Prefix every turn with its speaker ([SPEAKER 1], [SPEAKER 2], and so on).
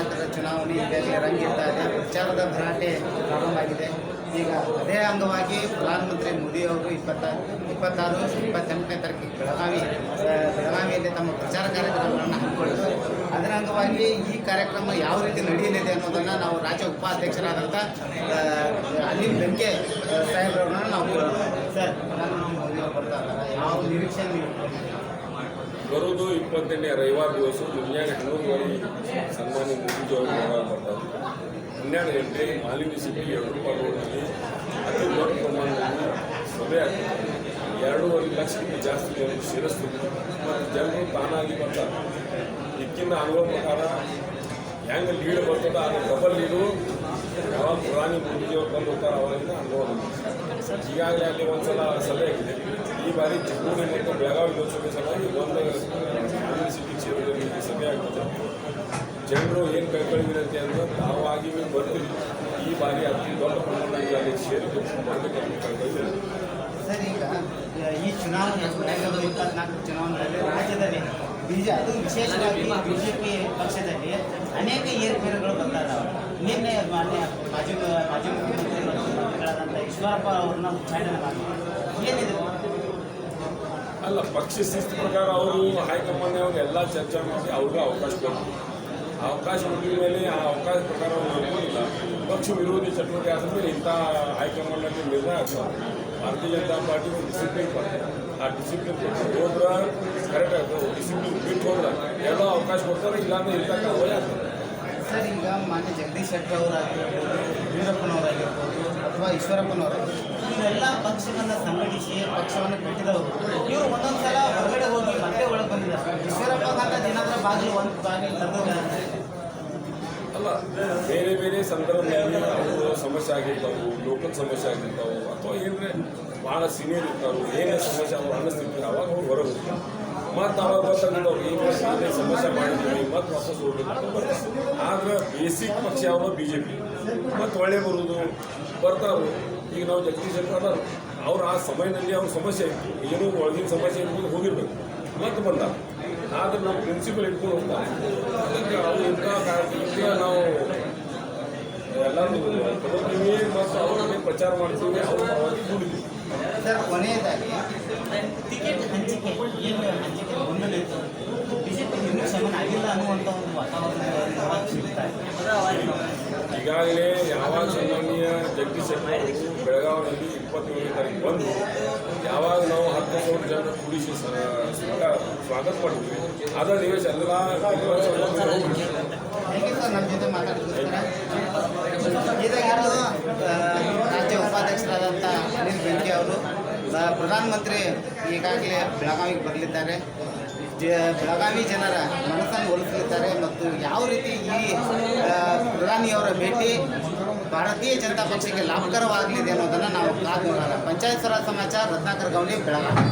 [SPEAKER 1] ಹದಿನಾಲ್ಕರ ಚುನಾವಣೆ ಈಗಾಗಲೇ ರಂಗಿರ್ತಾ ಇದೆ. ಪ್ರಚಾರದ ಭರಾಟೆ ಪ್ರಾರಂಭ ಆಗಿದೆ ಈಗ ಅದೇ ಅಂಗವಾಗಿ ಪ್ರಧಾನಮಂತ್ರಿ ಮೋದಿ ಅವರು ಇಪ್ಪತ್ತ, ಇಪ್ಪತ್ತಾರು, ಇಪ್ಪತ್ತೆಂಟನೇ ತಾರೀಕಿಗೆ ಬೆಳಗಾವಿ ಬೆಳಗಾವಿಯಲ್ಲಿ ತಮ್ಮ ಪ್ರಚಾರ ಕಾರ್ಯಕ್ರಮಗಳನ್ನು ಹಮ್ಮಿಕೊಂಡಿದ್ದಾರೆ ಅದರ ಅಂಗವಾಗಿ ಈ ಕಾರ್ಯಕ್ರಮ ಯಾವ ರೀತಿ ನಡೆಯಲಿದೆ ಅನ್ನೋದನ್ನು ನಾವು ರಾಜ್ಯ ಉಪಾಧ್ಯಕ್ಷರಾದಂಥ ಅನಿಲ್ ಬೆಂಕೆ ಸಾಹೇಬ್ರವ್ರನ್ನ ನಾವು. ಸರ್ ಪ್ರಧಾನಮಂತ್ರಿ ಮೋದಿ ಅವರು ಬರ್ತಾ ಇದ್ದಾರೆ. ಯಾವ ನಿರೀಕ್ಷೆ
[SPEAKER 2] ಬರೋದು ಇಪ್ಪತ್ತೆಂಟನೇ ರವಿವಾರ ದಿವಸ ಮುಂಜಾನೆ ಹನ್ನೊಂದುವರೆ ಸನ್ಮಾನ್ಯ ಮೋದಿಜಿ ಅವರು ಬೆಳಗಾವಿ ಬರ್ತಾರೆ ಹನ್ನೆರಡು ಗಂಟೆ ಮಾಲಿನ್ಯ ಸಿಟಿ ಎರಡು ರೋಡ್ನಲ್ಲಿ ಅತಿ ದೊಡ್ಡ ಪ್ರಮಾಣದಲ್ಲಿ ಸಭೆ ಆಗ್ತದೆ. ಎರಡೂವರೆ ಲಕ್ಷಕ್ಕಿಂತ ಜಾಸ್ತಿ ಜನರು ಸೇರಿಸ್ತಿದ್ರು ಮತ್ತು ಜನರು ತಾನಾಗಿ ಬರ್ತಾರೆ ಹೆಚ್ಚಿನ ಅನುಭವ ಪ್ರಕಾರ ಹೆಂಗೆ ಲೀಡ್ ಬರ್ತದ ಅದು ಡಬಲ್ ಲೀಡು ಯಾವಾಗ ಪ್ರಧಾನಿ ಮೋದಿಜಿ ಅವ್ರು ಬಂದು ಹೋಗ್ತಾರೆ ಅವರಿಂದ ಅನುಭವ. ಈಗಾಗಲೇ ಅಲ್ಲಿ ಒಂದ್ಸಲ ಸಭೆ ಆಗಿದೆ. ಈ ಬಾರಿ ಚಿಕ್ಕೂರಿ ಮತ್ತು ಬೆಳಗಾವಿ ಲೋಕಸಭೆ ಸಲುವಾಗಿ ಒಂದು ಸಿಟಿ ಕ್ಷೇತ್ರದಲ್ಲಿ ಸಭೆ ಆಗ್ತದೆ. ಜನರು ಏನು ಕೈಗೊಳ್ಳಿರುತ್ತೆ ಅಂದರೆ ಅಂದ್ರೆ ತಾವಾಗಿ ಈ ಬಾರಿ ಅತಿ ದೊಡ್ಡ ಪ್ರಮಾಣದಲ್ಲಿ ಅಲ್ಲಿ ಸೇರಿದ್ದು.
[SPEAKER 1] ಸರ್ ಈಗ ಈ ಚುನಾವಣೆ ರಾಜ್ಯದಲ್ಲಿ ಬಿಜೆ, ಅದು ವಿಶೇಷವಾಗಿ ಬಿಜೆಪಿ ಪಕ್ಷದಲ್ಲಿ ಅನೇಕ ಏರ್ಪೇರುಗಳು ಬರ್ತಾ ಇದ್ದಾವೆ ನಿನ್ನೆ ಮಾನ್ಯ ಮಾಜಿ ಮಾಜಿ ಮುಖ್ಯಮಂತ್ರಿಗಳಾದಂಥ ಈಶ್ವರಪ್ಪ ಅವ್ರನ್ನ ಉಚ್ಚಾಟನೆ ಮಾಡಿದ್ರು. ಏನಿದೆ?
[SPEAKER 2] ಅಲ್ಲ, ಪಕ್ಷ ಶಿಸ್ತು ಪ್ರಕಾರ ಅವರು ಹೈಕಮಾಂಡ್ ಅವರು ಎಲ್ಲ ಚರ್ಚೆ ಮಾಡಿ ಅವ್ರಿಗೂ ಅವಕಾಶ ಕೊಟ್ಟರು ಆ ಅವಕಾಶ ಹುಡುಗಿ ಮೇಲೆ ಆ ಅವಕಾಶ ಪ್ರಕಾರ ಇಲ್ಲ. ಪಕ್ಷ ವಿರೋಧಿ ಚಟುವಟಿಕೆ ಆದ ಮೇಲೆ ಇಂಥ ಹೈಕಮಾಂಡಲ್ಲಿ ನಿರ್ಣಯ ಆಗ್ತದೆ. ಭಾರತೀಯ ಜನತಾ ಪಾರ್ಟಿ ಒಂದು ಡಿಸಿಪ್ಲಿನ್ ಕೊಡ್ತಾರೆ ಆ ಡಿಸಿಪ್ಲಿನ್ ಹೋದ್ರೆ ಕರೆಕ್ಟ್ ಆಗ್ತದೆ ಡಿಸಿಪ್ಲಿನ್ ಬಿಟ್ಟು ಹೋದ್ರೆ ಎಲ್ಲ ಅವಕಾಶ ಕೊಡ್ತಾರೆ, ಇಲ್ಲಾಂದ್ರೆ ಇಲ್ಲ ಆಗ್ತದೆ
[SPEAKER 1] ಸರ್, ಈಗ ಮಾನ್ಯ ಜಗದೀಶ್ ಶೆಟ್ಟರ್ ಅವರಾಗಿರ್ಬೋದು, ವೀರಪ್ಪನವರಾಗಿರ್ಬೋದು ಅಥವಾ ಈಶ್ವರಪ್ಪನವರು ಇವರೆಲ್ಲ ಪಕ್ಷವನ್ನು ಸಂಘಟಿಸಿ ಪಕ್ಷವನ್ನು ಕಟ್ಟಿದವರು ಇವರು ಒಂದೊಂದು ಸಲ ಹೊರಗಡೆ ಹೋಗಿ ಮತ್ತೆ ಒಳಗೆ ಬಂದಿದ್ದಾರೆ. ಈಶ್ವರಪ್ಪಗಂತ ದಿನದ ಬಾಗಿಲು ಒಂದು ಬಾಗಿಲು
[SPEAKER 2] ಅಲ್ಲ ಬೇರೆ ಬೇರೆ ಸಂದರ್ಭದಲ್ಲಿ ಅವರು ಸಮಸ್ಯೆ ಆಗಿರ್ತಾವೆ ಲೋಕಲ್ ಸಮಸ್ಯೆ ಆಗಿರ್ತಾವೆ, ಅಥವಾ ಏನ್ರೆ ಭಾಳ ಸೀನಿಯರ್ ಇರ್ತಾವೆ ಏನೇ ಸಮಸ್ಯೆ ಅವ್ರು ಅನ್ನಿಸ್ತಿರ್ತಾರೆ, ಅವಾಗ ಅವ್ರು ಹೊರಗೆ ಮತ್ತು ಅವಾಗ ಗೊತ್ತಾಗಿದ್ದು ಅವ್ರು ಏನು ಸಮಸ್ಯೆ ಮಾಡಿದ್ದೀವಿ ಮತ್ತು ವಾಪಸ್ ಹೋಗ್ಬೇಕು ಆದ್ರೆ ಬೇಸಿಕ್ ಪಕ್ಷ ಯಾವುದು? ಬಿ ಜೆ ಪಿ ಮತ್ತು ಒಳ್ಳೆ ಬರುವುದು ಬರ್ತಾರು. ಈಗ ನಾವು ಜಗದೀಶ್ ಶೆಟ್ಟರ್ ಅವ್ರು ಆ ಸಮಯದಲ್ಲಿ ಅವ್ರ ಸಮಸ್ಯೆ ಇತ್ತು. ಏನೋ ಒಳಗಿನ ಸಮಸ್ಯೆ ಇರ್ಬೋದು, ಹೋಗಿರ್ಬೇಕು. ಮತ್ತು ಬಂದ ಆದ್ರೆ ನಾವು ಪ್ರಿನ್ಸಿಪಲ್ ಇಟ್ಕೊಂಡು ಹೋಗ್ತಾರೆ. ಅದಕ್ಕೆ ಅವ್ರು ಇಂಥ ನಾವು ತಗೋತೀವಿ ಮತ್ತು ಅವರನ್ನೇ ಪ್ರಚಾರ ಮಾಡ್ತೀವಿ ಅವರು ಪರವಾಗಿ ಕೂಡಿದ್ವಿ
[SPEAKER 1] ಸರ್ ಕೊನೆಯದಾಗಿ ಟಿಕೆಟ್ ಹಂಚಿಕೆ ಏನು ಹಂಚಿಕೆ? ಗೊಂದಲ ಇತ್ತು ಬಿಜೆಪಿ ಇನ್ನೂ ಶಮನ ಆಗಿಲ್ಲ ಅನ್ನುವಂಥ ಒಂದು ವಾತಾವರಣ ಸಿಗ್ತಾ ಇದೆ?
[SPEAKER 2] ಈಗಾಗಲೇ ಯಾವಾಗ ಸನ್ಮಾನ್ಯ ಜಗದೀಶ್ ಶೆಟ್ಟರ್ ಅವರು ಬೆಳಗಾವಿನಲ್ಲಿ ಇಪ್ಪತ್ತೇಳನೇ ತಾರೀಕು ಬಂದು ಯಾವಾಗ ನಾವು ಹತ್ತು ಸಾವಿರ ಜನ ಕೂಡಿಸಿ ಸ್ವಾಗತ ಮಾಡಿದ್ವಿ ಅದರ ನಿವೇಶ ಎಲ್ಲ
[SPEAKER 1] ರಾಜ್ಯ ಉಪಾಧ್ಯಕ್ಷರಾದಂಥ ಅನಿಲ್ ಬೆಂಕಿ ಅವರು. ಪ್ರಧಾನಮಂತ್ರಿ ಈಗಾಗಲೇ ಬೆಳಗಾವಿಗೆ ಬರಲಿದ್ದಾರೆ. ಬೆಳಗಾವಿ ಜನರ ಮನಸ್ಸನ್ನು ಒಲಿಸಲಿದ್ದಾರೆ ಮತ್ತು ಯಾವ ರೀತಿ ಈ ಪ್ರಧಾನಿಯವರ ಭೇಟಿ ಭಾರತೀಯ ಜನತಾ ಪಕ್ಷಕ್ಕೆ ಲಾಭಕರವಾಗಲಿದೆ ಅನ್ನೋದನ್ನು ನಾವು ಕಾದು ನೋಡೋಣ. ಪಂಚಾಯತ್ ಸ್ವರಾಜ್ ಸಮಾಚಾರ, ರತ್ನಾಕರ್ ಗೌಡಿ ಬೆಳಗಾವಿ.